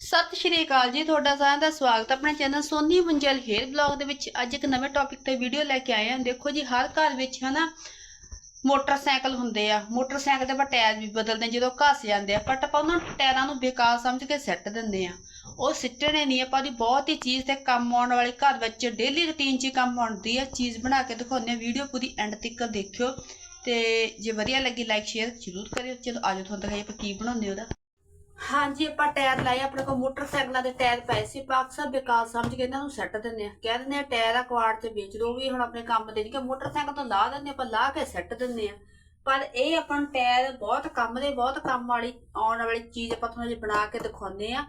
ਸਤਿ ਸ਼੍ਰੀ ਅਕਾਲ ਜੀ, ਤੁਹਾਡਾ ਸਾਰਿਆਂ ਦਾ ਸਵਾਗਤ ਹੈ ਆਪਣੇ ਚੈਨਲ ਸੋਨੀ ਮੰਜਲ ਹੇਅਰ ਬਲੌਗ ਦੇ ਵਿੱਚ। ਅੱਜ ਇੱਕ ਨਵੇਂ ਟੌਪਿਕ ਤੇ ਵੀਡੀਓ ਲੈ ਕੇ ਆਏ ਹਾਂ। ਦੇਖੋ ਜੀ, ਹਰ ਘਰ ਵਿੱਚ ਹਨਾ ਮੋਟਰਸਾਈਕਲ ਹੁੰਦੇ ਆ। ਮੋਟਰਸਾਈਕਲ ਦੇ ਆਪਾਂ ਟਾਇਰ ਵੀ ਬਦਲਦੇ ਹਾਂ, ਜਦੋਂ ਘਸ ਜਾਂਦੇ ਆ ਬਟ ਆਪਾਂ ਉਹਨਾਂ ਟਾਇਰਾਂ ਨੂੰ ਬੇਕਾਰ ਸਮਝ ਕੇ ਸੱਟ ਦਿੰਦੇ ਆ। ਉਹ ਸਿੱਟਣੇ ਨਹੀਂ, ਆਪਾਂ ਦੀ ਬਹੁਤ ਹੀ ਚੀਜ਼ ਤੇ ਕੰਮ ਆਉਣ ਵਾਲੀ ਘਰ ਵਿੱਚ ਡੇਲੀ ਰੁਟੀਨ 'ਚ ਕੰਮ ਆਉਂਦੀ ਆ। ਚੀਜ਼ ਬਣਾ ਕੇ ਦਿਖਾਉਂਦੇ ਆ ਵੀਡੀਓ ਪੂਰੀ ਐਂਡ ਤੱਕ ਦੇਖਿਓ। ਤੇ ਜੇ ਵਧੀਆ ਲੱਗੀ ਲਾਈਕ ਸ਼ੇਅਰ ਜ਼ਰੂਰ ਕਰਿਓ। ਚਲੋ, ਆਜੋ ਤੁਹਾਨੂੰ ਦਿਖਾਈਏ ਆਪਾਂ ਕੀ ਬਣਾਉਂਦੇ ਉਹਦਾ। ਹਾਂਜੀ, ਆਪਾਂ ਟਾਇਰ ਲਾਏ, ਆਪਣੇ ਕੋਲ ਮੋਟਰਸਾਈਕਲਾਂ ਦੇ ਟਾਇਰ ਪਏ ਸੀ ਪਾਕ ਅਕਸਰ ਬੇਕਾਰ ਸਮਝ ਕੇ ਇਹਨਾਂ ਨੂੰ ਸੱਟ ਦਿੰਦੇ ਆ ਕਹਿ ਦਿੰਦੇ ਆ ਟਾਇਰ ਆ ਕੁਆੜ ਤੇ ਵੇਚ ਦੋ ਵੀ ਹੁਣ ਆਪਣੇ ਕੰਮ ਦੇ ਨਹੀਂ ਕਿ ਮੋਟਰਸਾਈਕਲ ਤੋਂ ਲਾ ਦਿੰਦੇ ਆਪਾਂ ਲਾ ਕੇ ਸੱਟ ਦਿੰਦੇ ਆ ਪਰ ਇਹ ਆਪਾਂ ਨੂੰ ਟਾਇਰ ਬਹੁਤ ਕੰਮ ਦੇ, ਬਹੁਤ ਕੰਮ ਵਾਲੀ, ਆਉਣ ਵਾਲੀ ਚੀਜ਼ ਆਪਾਂ ਤੁਹਾਨੂੰ ਜੇ ਬਣਾ ਕੇ ਦਿਖਾਉਂਦੇ ਆ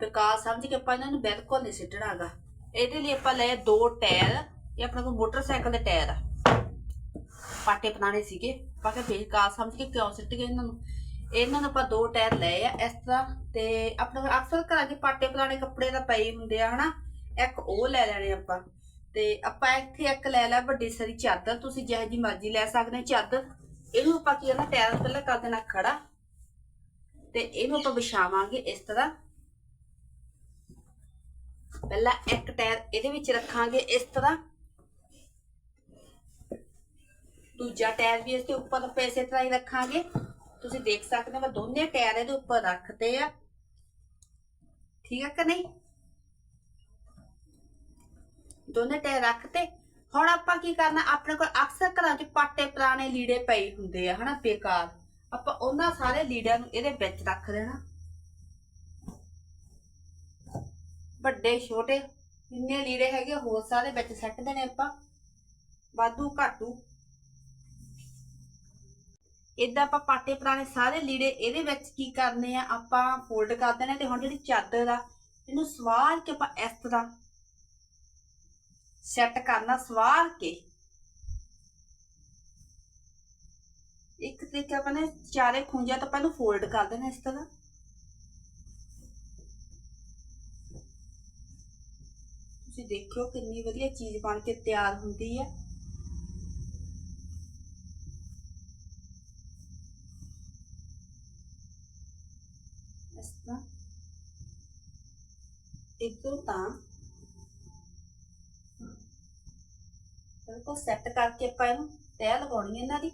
ਬੇਕਾਰ ਸਮਝ ਕੇ ਆਪਾਂ ਇਹਨਾਂ ਨੂੰ ਬਿਲਕੁਲ ਨਹੀਂ ਸਿੱਟਣਾਗਾ ਇਹਦੇ ਲਈ ਆਪਾਂ ਲਏ ਦੋ ਟਾਇਰ, ਇਹ ਆਪਣੇ ਕੋਲ ਮੋਟਰਸਾਈਕਲ ਦੇ ਟਾਇਰ ਆ। ਪਾਟੇ ਬਣਾਣੇ ਸੀਗੇ, ਆਪਾਂ ਕਿ ਬੇਕਾਰ ਸਮਝ ਕੇ ਕਿਉਂ ਸਿੱਟ ਗਏ ਇਹਨਾਂ ਨੂੰ। ਇਹਨਾਂ ਨੂੰ ਆਪਾਂ ਦੋ ਟਾਇਰ ਲਏ ਆ, ਇਸ ਤਰ੍ਹਾਂ ਤੇ ਆਪਣੇ ਕੋਲ ਅਕਸਰ ਘਰਾਂ 'ਚ ਪਾਟੇ ਪੁਰਾਣੇ ਕੱਪੜੇ ਦਾ ਪਏ ਹੁੰਦੇ ਆ, ਹਨਾ? ਇੱਕ ਉਹ ਲੈ ਲੈਣੇ ਆਪਾਂ। ਤੇ ਆਪਾਂ ਇੱਥੇ ਇੱਕ ਲੈ ਲਿਆ ਵੱਡੀ ਸਾਰੀ ਚਾਦਰ ਤੁਸੀਂ ਜਿਹੋ ਜੀ ਮਰਜ਼ੀ ਲੈ ਸਕਦੇ ਹੋ ਚਾਦਰ ਇਹਨੂੰ ਆਪਾਂ ਕੀ ਕਰਨਾ, ਟਾਇਰ ਪਹਿਲਾਂ ਕਰ ਦੇਣਾ ਖੜਾ। ਤੇ ਇਹਨੂੰ ਆਪਾਂ ਵਿਛਾਵਾਂਗੇ ਇਸ ਤਰ੍ਹਾਂ। ਪਹਿਲਾਂ ਇੱਕ ਟਾਇਰ ਇਹਦੇ ਵਿੱਚ ਰੱਖਾਂਗੇ ਇਸ ਤਰ੍ਹਾਂ। ਦੂਜਾ ਟਾਇਰ ਵੀ ਇਸ ਦੇ ਉੱਪਰ ਪੈਸੇ ਤਰ੍ਹਾਂ ਹੀ ਰੱਖਾਂਗੇ। ਤੁਸੀਂ ਦੇਖ ਸਕਦੇ ਹੋ, ਮੈਂ ਦੋਨੇ ਟਾਇਰ ਇਹਦੇ ਉੱਪਰ ਰੱਖਤੇ ਆ। ਠੀਕ ਹੈ ਕਿ ਨਹੀਂ? ਦੋਨੇ ਟਾਇਰ ਰੱਖਤੇ। ਹੁਣ ਆਪਾਂ ਕੀ ਕਰਨਾ, ਆਪਣੇ ਕੋਲ ਅਕਸਰ ਘਰਾਂ 'ਚ ਪਾਟੇ ਪੁਰਾਣੇ ਲੀੜੇ ਪਏ ਹੁੰਦੇ ਆ, ਹਨਾ, ਬੇਕਾਰ। ਆਪਾਂ ਉਹਨਾਂ ਸਾਰੇ ਲੀੜਿਆਂ ਨੂੰ ਇਹਦੇ ਵਿੱਚ ਰੱਖ ਦੇਣਾ। ਵੱਡੇ, ਛੋਟੇ, ਜਿੰਨੇ ਲੀੜੇ ਹੈਗੇ ਹੋਰ ਸਾਰੇ ਵਿੱਚ ਸੱਟ ਦੇਣੇ ਆਪਾਂ। ਵਾਧੂ ਘਾਟੂ। ਇਦਾਂ ਆਪਾਂ ਪਾਟੇ ਪੁਰਾਣੇ ਸਾਰੇ ਲੀੜੇ ਇਹਦੇ ਵਿੱਚ ਕੀ ਕਰਨੇ ਆ, ਆਪਾਂ ਫੋਲਡ ਕਰ ਦੇਣੇ ਤੇ ਹੁਣ ਜਿਹੜੀ ਚਾਦਰ ਆ, ਇਹਨੂੰ ਸਵਾਰ ਕੇ ਆਪਾਂ ਇਸ ਤਰ੍ਹਾਂ ਸੈੱਟ ਕਰਨਾ, ਸਵਾਰ ਕੇ। ਇੱਕ ਤਰੀਕੇ ਆਪਾਂ ਨੇ ਚਾਰੇ ਖੁੰਝਾਂ ਤੋਂ ਪਹਿਲਾਂ ਫੋਲਡ ਕਰ ਦੇਣਾ ਇਸ ਤਰ੍ਹਾਂ। ਤੁਸੀਂ ਦੇਖਿਓ ਕਿੰਨੀ ਵਧੀਆ ਚੀਜ਼ ਬਣ ਕੇ ਤਿਆਰ ਹੁੰਦੀ ਹੈ ਇਸ ਤਰ੍ਹਾਂ। ਇੱਕੋ ਤਾਂ ਬਿਲਕੁਲ ਸੈੱਟ ਕਰਕੇ ਆਪਾਂ ਇਹਨੂੰ ਤੈਅ ਲਗਾਉਣੀ ਹੈ ਇਹਨਾਂ ਦੀ।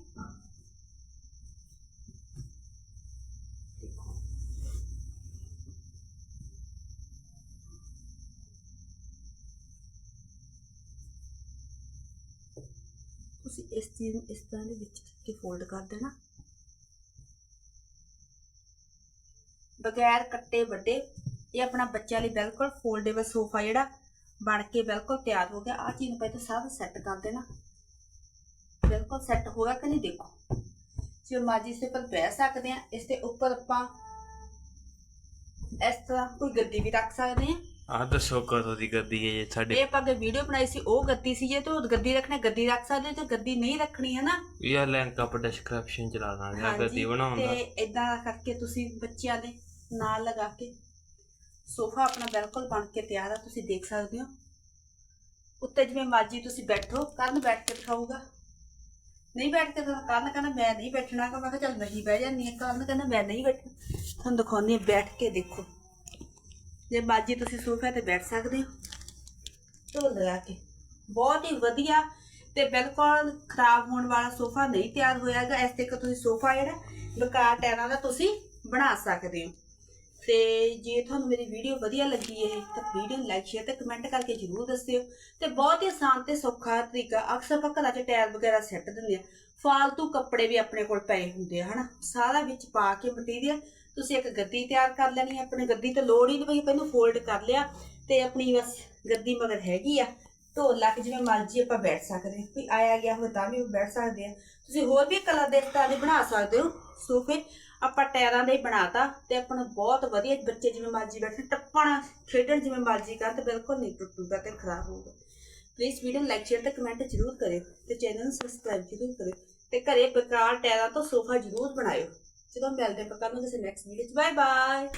ਤੁਸੀਂ ਇਸ ਚੀਜ਼ ਨੂੰ ਇਸ ਤਰ੍ਹਾਂ ਦੇ ਵਿੱਚ ਕੇ ਫੋਲਡ ਕਰ ਦੇਣਾ। ਬਗੈਰ ਕੱਟੇ ਵੱਡੇ ਇਹ ਆਪਣਾ ਬੱਚਿਆਂ ਲਈ ਬਿਲਕੁਲ ਫੋਲਡੇਬਲ ਸੋਫਾ ਜਿਹੜਾ ਬਣ ਕੇ ਬਿਲਕੁਲ ਤਿਆਰ ਹੋ ਗਿਆ। ਆ ਚੀਜ਼ ਨੂੰ ਪਹਿਲਾਂ ਸਾਰਾ ਸੈੱਟ ਕਰ ਦੇਣਾ। ਬਿਲਕੁਲ ਸੈੱਟ ਹੋ ਗਿਆ ਕਿ ਨਹੀਂ ਦੇਖੋ? ਜੇ ਮਾਜੀ ਇਸ ਉੱਪਰ ਬਹਿ ਸਕਦੇ ਆ ਇਸ ਦੇ ਉੱਪਰ ਆਪਾਂ ਇਸ ਤਰ੍ਹਾਂ ਕੋਈ ਗੱਦੀ ਵੀ ਰੱਖ ਸਕਦੇ ਆ। ਆਹ ਦੱਸੋ ਕਦੋਂ ਦੀ ਗੱਦੀ ਹੈ ਇਹ ਇਹ ਸਾਡੇ ਆਪਾਂ ਅੱਗੇ ਵੀਡੀਓ ਬਣਾਈ ਸੀ ਉਹ ਗੱਦੀ ਸੀ ਜੇ ਤੂੰ ਗੱਦੀ ਰੱਖਣਾ ਗੱਦੀ ਰੱਖ ਸਕਦੇ ਤੇ ਗੱਦੀ ਨਹੀਂ ਰੱਖਣੀ ਹੈ ਨਾ? ਇਹ ਲਿੰਕ ਆਪ ਡਿਸਕ੍ਰਿਪਸ਼ਨ ਚ ਲਾ ਦਾਂਗੇ ਗੱਦੀ ਬਣਾਉਣ ਦਾ। ਤੇ ਇਦਾਂ ਕਰਕੇ ਤੁਸੀਂ ਬੱਚਿਆਂ ਦੇ ਨਾਲ ਲਗਾ ਕੇ ਸੋਫਾ ਆਪਣਾ ਬਿਲਕੁਲ ਬਣ ਕੇ ਤਿਆਰ ਆ, ਤੁਸੀਂ ਦੇਖ ਸਕਦੇ ਹੋ। ਉੱਤੇ ਜਿਵੇਂ ਮਰਜ਼ੀ ਤੁਸੀਂ ਬੈਠੋ ਕਰਨ ਬੈਠ ਕੇ ਦਿਖਾਊਗਾ ਨਹੀਂ ਬੈਠ ਕੇ ਤਾਂ ਕਰਨ ਕਹਿੰਦਾ ਮੈਂ ਨਹੀਂ ਬੈਠਣਾ ਕਿ ਮੈਂ ਕਿਹਾ ਚੱਲ ਨਹੀਂ ਬਹਿ ਜਾਂਦੀ ਹਾਂ। ਕਰਨ ਕਹਿੰਦਾ ਮੈਂ ਨਹੀਂ ਬੈਠਣਾ। ਤੁਹਾਨੂੰ ਦਿਖਾਉਂਦੀ ਹਾਂ, ਬੈਠ ਕੇ ਦੇਖੋ। ਜੇ ਮਰਜ਼ੀ ਤੁਸੀਂ ਸੋਫੇ ਤੇ ਬੈਠ ਸਕਦੇ ਹੋ। ਢੋਲ ਲਗਾ ਕੇ। ਬਹੁਤ ਹੀ ਵਧੀਆ ਤੇ ਬਿਲਕੁਲ ਖਰਾਬ ਹੋਣ ਵਾਲਾ ਸੋਫਾ ਨਹੀਂ ਤਿਆਰ ਹੋਇਆਗਾ ਇਸ ਤੇ ਇੱਕ ਤੁਸੀਂ ਸੋਫਾ ਜਿਹੜਾ ਬਕਾਰ ਟੈਰਾਂ ਦਾ ਤੁਸੀਂ ਬਣਾ ਸਕਦੇ ਹੋ। ਤੇ ਜੇ ਤੁਹਾਨੂੰ ਮੇਰੀ ਵੀਡੀਓ ਵਧੀਆ ਲੱਗੀ ਹੈ ਤਾਂ ਵੀਡੀਓ ਨੂੰ ਲਾਈਕ ਸ਼ੇਅਰ ਤੇ ਕਮੈਂਟ ਕਰਕੇ ਜਰੂਰ ਦੱਸਿਓ। ਤੇ ਬਹੁਤ ਹੀ ਆਸਾਨ ਤੇ ਸੌਖਾ ਤਰੀਕਾ, ਅਕਸਰ ਆਪਾਂ ਘਰਾਂ 'ਚ ਟਾਇਰ ਵਗੈਰਾ ਸੈੱਟ ਦਿੰਦੇ ਆ ਫਾਲਤੂ ਕੱਪੜੇ ਵੀ ਆਪਣੇ ਕੋਲ ਪਏ ਹੁੰਦੇ ਆ, ਹਨਾ? ਸਾਰਾ ਵਿੱਚ ਪਾ ਕੇ ਮਟੀਰੀਅਲ ਤੁਸੀਂ ਇੱਕ ਗੱਦੀ ਤਿਆਰ ਕਰ ਲੈਣੀ ਹੈ। ਆਪਣੀ ਗੱਦੀ ਤੇ ਲੋੜ ਹੀ ਨਹੀਂ ਪਈ, ਪਹਿਲਾਂ ਫੋਲਡ ਕਰ ਲਿਆ ਤੇ ਆਪਣੀ ਬਸ ਗੱਦੀ ਮਗਰ ਹੈਗੀ ਆ। ਢੋਲਾ ਕਿ ਜਿਵੇਂ ਮਰਜ਼ੀ ਆਪਾਂ ਬੈਠ ਸਕਦੇ ਹਾਂ। ਕੋਈ ਆਇਆ ਗਿਆ ਹੋਵੇ ਤਾਂ ਵੀ ਬੈਠ ਸਕਦੇ ਆ ਤੁਸੀਂ ਹੋਰ ਵੀ ਕਲਾ ਦੇ ਦੇ ਬਣਾ ਸਕਦੇ ਹੋ। ਸੋਫੇ ਆਪਾਂ ਟਾਇਰਾਂ ਦਾ ਹੀ ਬਣਾਤਾ ਤੇ ਆਪਾਂ ਨੂੰ ਬਹੁਤ ਵਧੀਆ ਬੱਚੇ ਜਿਵੇਂ ਮਰਜ਼ੀ ਬੈਠਣ, ਟੱਪਣ, ਖੇਡਣ ਜਿਵੇਂ ਮਰਜ਼ੀ ਕਰਨ ਤੇ ਬਿਲਕੁਲ ਨਹੀਂ ਟੁੱਟੂਗਾ ਤੇ ਖਰਾਬ ਹੋਊਗਾ। ਪਲੀਜ਼ ਵੀਡੀਓ ਲਾਈਕ ਸ਼ੇਅਰ ਤੇ ਕਮੈਂਟ ਜ਼ਰੂਰ ਕਰਿਓ ਤੇ ਚੈਨਲ ਨੂੰ ਸਬਸਕ੍ਰਾਈਬ ਜ਼ਰੂਰ ਕਰਿਓ ਤੇ ਘਰੇ ਬੇਕਾਰ ਟਾਇਰਾਂ ਤੋਂ ਸੋਫਾ ਜ਼ਰੂਰ ਬਣਾਇਓ। ਜਦੋਂ ਮਿਲਦੇ ਆਪਾਂ ਨੂੰ ਕਿਸੇ ਨੈਕਸਟ ਵੀਡੀਓ 'ਚ। Bye bye